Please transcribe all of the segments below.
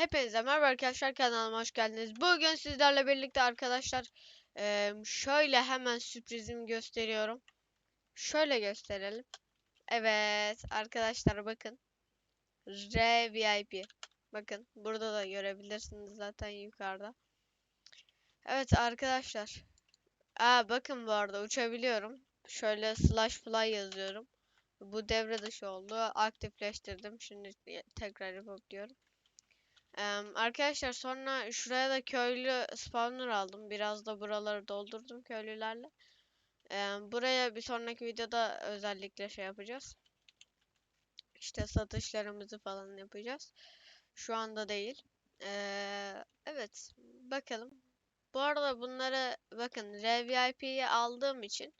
Hepinize merhaba arkadaşlar kanalıma hoş geldiniz. Bugün sizlerle birlikte arkadaşlar şöyle hemen sürprizimi gösteriyorum. Şöyle gösterelim. Evet arkadaşlar bakın. R VIP. Bakın burada da görebilirsiniz zaten yukarıda. Evet arkadaşlar. Aa bakın bu arada uçabiliyorum. Şöyle slash fly yazıyorum. Bu devre dışı oldu. Aktifleştirdim. Şimdi tekrar yapabiliyorum. Arkadaşlar sonra şuraya da köylü spawner aldım. Biraz da buraları doldurdum köylülerle. Em, buraya bir sonraki videoda özellikle şey yapacağız. İşte satışlarımızı falan yapacağız. Şu anda değil. Eee, evet. Bakalım. Bu arada bunları bakın RVIP'yi aldığım için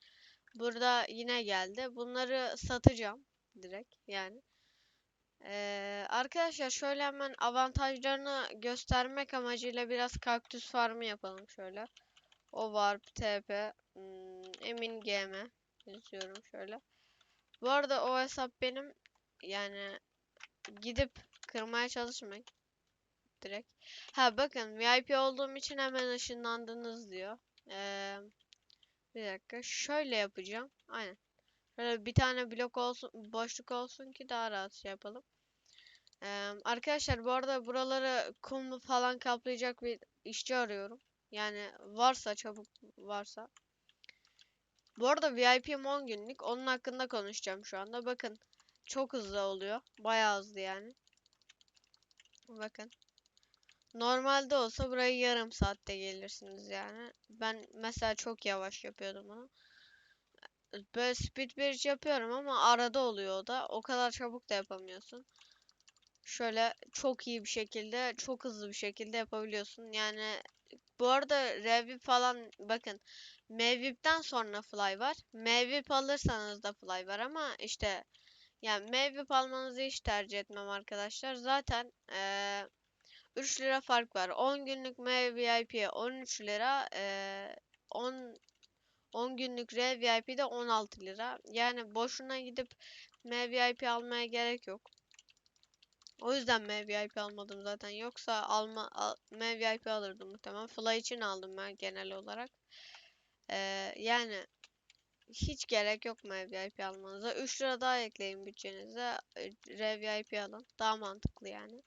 burada yine geldi. Bunları satacağım direkt yani. Ee, arkadaşlar şöyle hemen avantajlarını göstermek amacıyla biraz kaktüs farmı yapalım şöyle. O warp TP hmm, emin GM yazıyorum şöyle. Bu arada o hesap benim yani gidip kırmaya çalışmayın direkt. Ha bakın VIP olduğum için hemen ışınlandınız diyor. Ee, bir dakika şöyle yapacağım. Aynen. Şöyle bir tane blok olsun, boşluk olsun ki daha rahat şey yapalım. Ee, arkadaşlar bu arada buraları kum falan kaplayacak bir işçi arıyorum. Yani varsa çabuk varsa. Bu arada VIP'm 10 günlük. Onun hakkında konuşacağım şu anda. Bakın çok hızlı oluyor. Bayağı hızlı yani. Bakın. Normalde olsa burayı yarım saatte gelirsiniz yani. Ben mesela çok yavaş yapıyordum bunu. Böyle speed bridge yapıyorum ama arada oluyor o da. O kadar çabuk da yapamıyorsun. Şöyle çok iyi bir şekilde, çok hızlı bir şekilde yapabiliyorsun. Yani bu arada revip falan bakın. Mevvip'ten sonra fly var. Mevvip alırsanız da fly var ama işte yani mevvip almanızı hiç tercih etmem arkadaşlar. Zaten eee 3 lira fark var. 10 günlük MVIP'ye 13 lira, eee 10 10 günlük RVIP'de 16 lira. Yani boşuna gidip MVIP almaya gerek yok. O yüzden MVIP almadım zaten. Yoksa alma al, MVIP alırdım muhtemelen. Fly için aldım ben genel olarak. Ee, yani hiç gerek yok MVIP almanıza. 3 lira daha ekleyin bütçenize. RVIP alın. Daha mantıklı yani.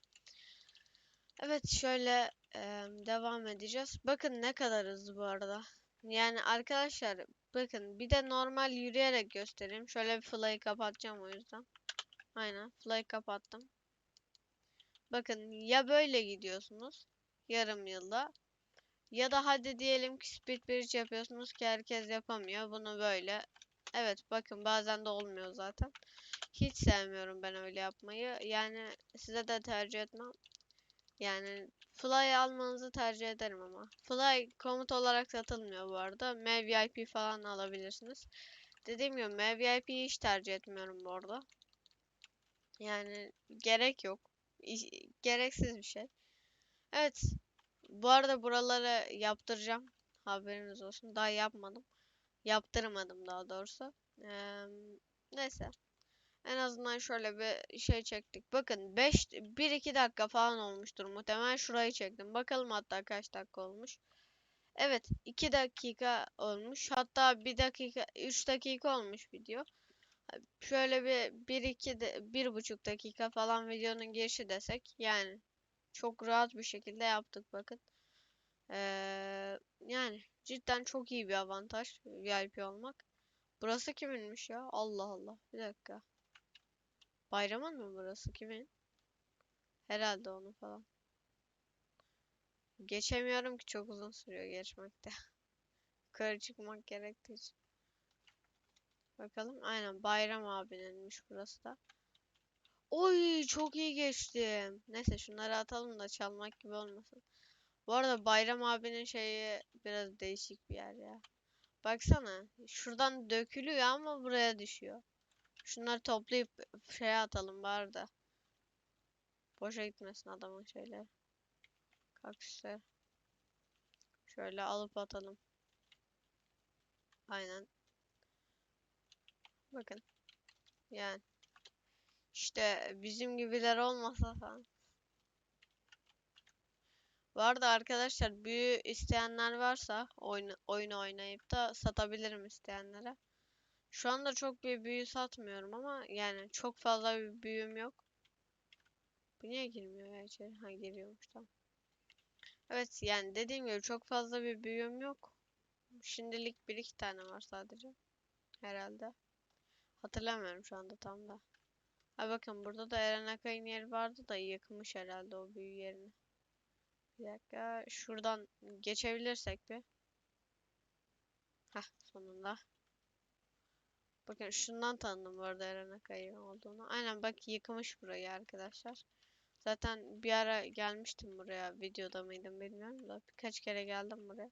Evet şöyle e, devam edeceğiz. Bakın ne kadar hızlı bu arada. Yani arkadaşlar bakın bir de normal yürüyerek göstereyim. Şöyle bir fly'ı kapatacağım o yüzden. Aynen fly'ı kapattım. Bakın ya böyle gidiyorsunuz yarım yılda ya da hadi diyelim ki speed bridge yapıyorsunuz ki herkes yapamıyor. Bunu böyle. Evet bakın bazen de olmuyor zaten. Hiç sevmiyorum ben öyle yapmayı. Yani size de tercih etmem. Yani Fly almanızı tercih ederim ama. Fly komut olarak satılmıyor bu arada. MVIP falan alabilirsiniz. Dediğim gibi MVIP'yi hiç tercih etmiyorum bu arada. Yani gerek yok gereksiz bir şey. Evet. Bu arada buraları yaptıracağım. Haberiniz olsun. Daha yapmadım. Yaptırmadım daha doğrusu. Ee, neyse. En azından şöyle bir şey çektik. Bakın 5 1-2 dakika falan olmuştur muhtemelen. Şurayı çektim. Bakalım hatta kaç dakika olmuş. Evet 2 dakika olmuş. Hatta 1 dakika 3 dakika olmuş video. Şöyle bir 1 2 bir buçuk dakika falan videonun girişi desek yani çok rahat bir şekilde yaptık bakın. Ee, yani cidden çok iyi bir avantaj VIP olmak. Burası kiminmiş ya? Allah Allah. Bir dakika. Bayramın mı burası kimin? Herhalde onu falan. Geçemiyorum ki çok uzun sürüyor geçmekte. Yukarı çıkmak gerektiği için. Bakalım. Aynen Bayram abininmiş burası da. Oy çok iyi geçtim. Neyse şunları atalım da çalmak gibi olmasın. Bu arada Bayram abinin şeyi biraz değişik bir yer ya. Baksana. Şuradan dökülüyor ama buraya düşüyor. Şunları toplayıp şeye atalım bari da. Boşa gitmesin adamın şeyleri. Kaktüsler. Şöyle alıp atalım. Aynen. Bakın. Yani. İşte bizim gibiler olmasa falan. Arada arkadaşlar büyü isteyenler varsa oyun, oyun oynayıp da satabilirim isteyenlere. Şu anda çok bir büyü satmıyorum ama yani çok fazla bir büyüm yok. Bu niye girmiyor ya içeri? Ha giriyormuş tamam. Evet yani dediğim gibi çok fazla bir büyüm yok. Şimdilik bir iki tane var sadece. Herhalde. Hatırlamıyorum şu anda tam da. Ha bakın burada da Eren Akay'ın yeri vardı da yıkmış herhalde o büyü yerini. Bir dakika şuradan geçebilirsek bir. Heh sonunda. Bakın şundan tanıdım bu arada Eren Akay'ın olduğunu. Aynen bak yıkmış burayı arkadaşlar. Zaten bir ara gelmiştim buraya. Videoda mıydım bilmiyorum da birkaç kere geldim buraya.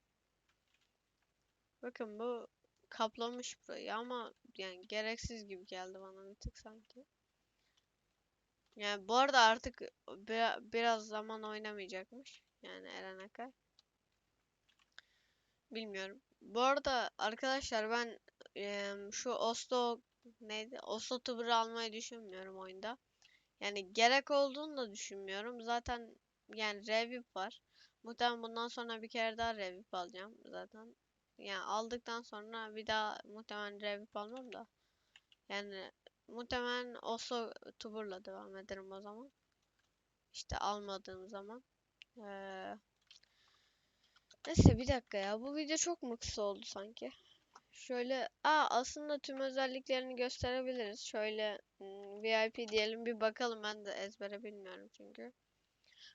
Bakın bu kaplamış burayı ama yani gereksiz gibi geldi bana bir tık sanki. Yani bu arada artık bir, biraz zaman oynamayacakmış. Yani Eren Akay. Bilmiyorum. Bu arada arkadaşlar ben şu Oslo neydi? Oslo Tuber'ı almayı düşünmüyorum oyunda. Yani gerek olduğunu da düşünmüyorum. Zaten yani revip var. Muhtemelen bundan sonra bir kere daha revip alacağım zaten. Yani aldıktan sonra bir daha muhtemelen revip almam da. Yani muhtemelen Oslo Tuber'la devam ederim o zaman. İşte almadığım zaman. Ee, neyse bir dakika ya. Bu video çok mu kısa oldu sanki? Şöyle, aa aslında tüm özelliklerini gösterebiliriz. Şöyle hmm, VIP diyelim bir bakalım ben de ezbere bilmiyorum çünkü.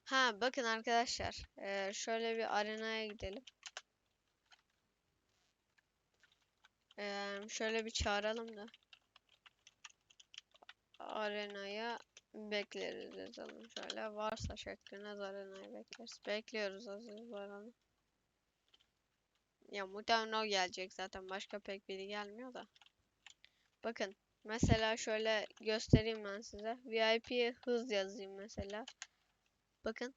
Ha bakın arkadaşlar, ee, şöyle bir arenaya gidelim. Ee, şöyle bir çağıralım da. Arenaya bekleriz yazalım şöyle. Varsa şeklinde arenaya bekleriz. Bekliyoruz Aziz Baran'ı. Ya muhtemelen o gelecek zaten. Başka pek biri gelmiyor da. Bakın. Mesela şöyle göstereyim ben size. VIP'ye hız yazayım mesela. Bakın.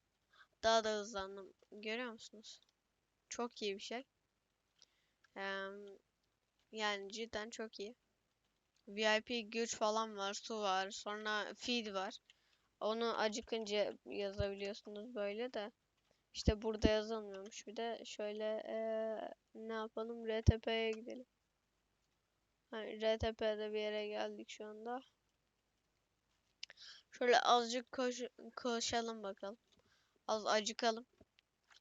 Daha da hızlandım. Görüyor musunuz? Çok iyi bir şey. Yani cidden çok iyi. VIP güç falan var. Su var. Sonra feed var. Onu acıkınca yazabiliyorsunuz böyle de. İşte burada yazılmıyormuş. Bir de şöyle ee, ne yapalım? RTP'ye gidelim. Hani RTP'de bir yere geldik şu anda. Şöyle azıcık koş koşalım bakalım. Az acıkalım.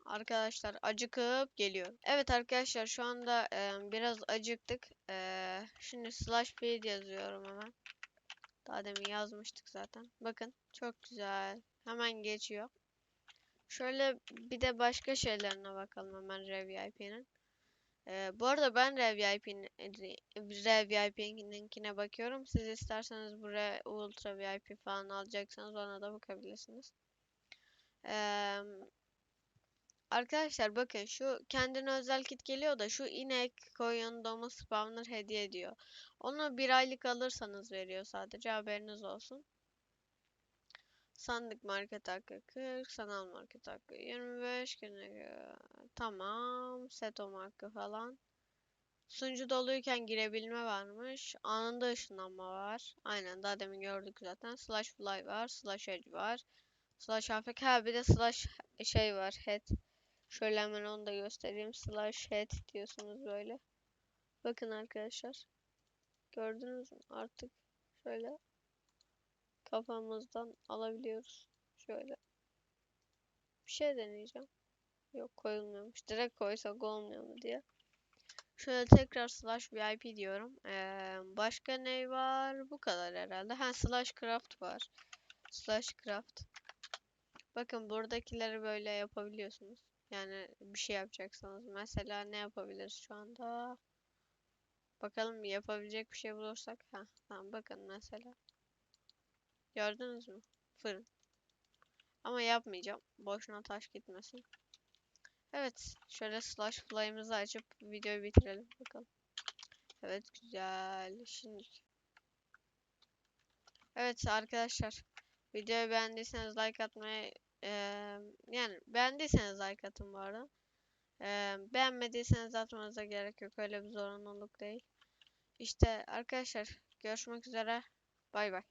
Arkadaşlar acıkıp geliyor. Evet arkadaşlar şu anda e, biraz acıktık. E, şimdi slash feed yazıyorum hemen. Daha demin yazmıştık zaten. Bakın çok güzel. Hemen geçiyor. Şöyle bir de başka şeylerine bakalım hemen RevVIP'nin. Ee, bu arada ben RevVIP'nin RevVIP'ninkine bakıyorum. Siz isterseniz buraya Ultra VIP falan alacaksanız ona da bakabilirsiniz. Ee, arkadaşlar bakın şu kendine özel kit geliyor da şu inek, koyun, domuz spawner hediye ediyor. Onu bir aylık alırsanız veriyor sadece haberiniz olsun. Sandık market hakkı 40, sanal market hakkı 25 günlük tamam setom hakkı falan. Sunucu doluyken girebilme varmış. Anında ışınlanma var. Aynen daha demin gördük zaten. Slash fly var. Slash edge var. Slash afk. Ha bir de slash şey var. Head. Şöyle hemen onu da göstereyim. Slash head diyorsunuz böyle. Bakın arkadaşlar. Gördünüz mü? Artık şöyle kafamızdan alabiliyoruz. Şöyle. Bir şey deneyeceğim. Yok koyulmuyormuş. Direkt koysak olmuyor mu diye. Şöyle tekrar slash VIP diyorum. Ee, başka ne var? Bu kadar herhalde. Ha slash craft var. Slash craft. Bakın buradakileri böyle yapabiliyorsunuz. Yani bir şey yapacaksanız. Mesela ne yapabiliriz şu anda? Bakalım yapabilecek bir şey bulursak. Ha, tamam bakın mesela. Gördünüz mü? Fırın. Ama yapmayacağım. Boşuna taş gitmesin. Evet. Şöyle slash fly'ımızı açıp videoyu bitirelim. Bakalım. Evet güzel. Şimdi. Evet arkadaşlar. Videoyu beğendiyseniz like atmayı e, yani beğendiyseniz like atın bu arada. E, beğenmediyseniz atmanıza gerek yok. Öyle bir zorunluluk değil. İşte arkadaşlar görüşmek üzere. Bay bay.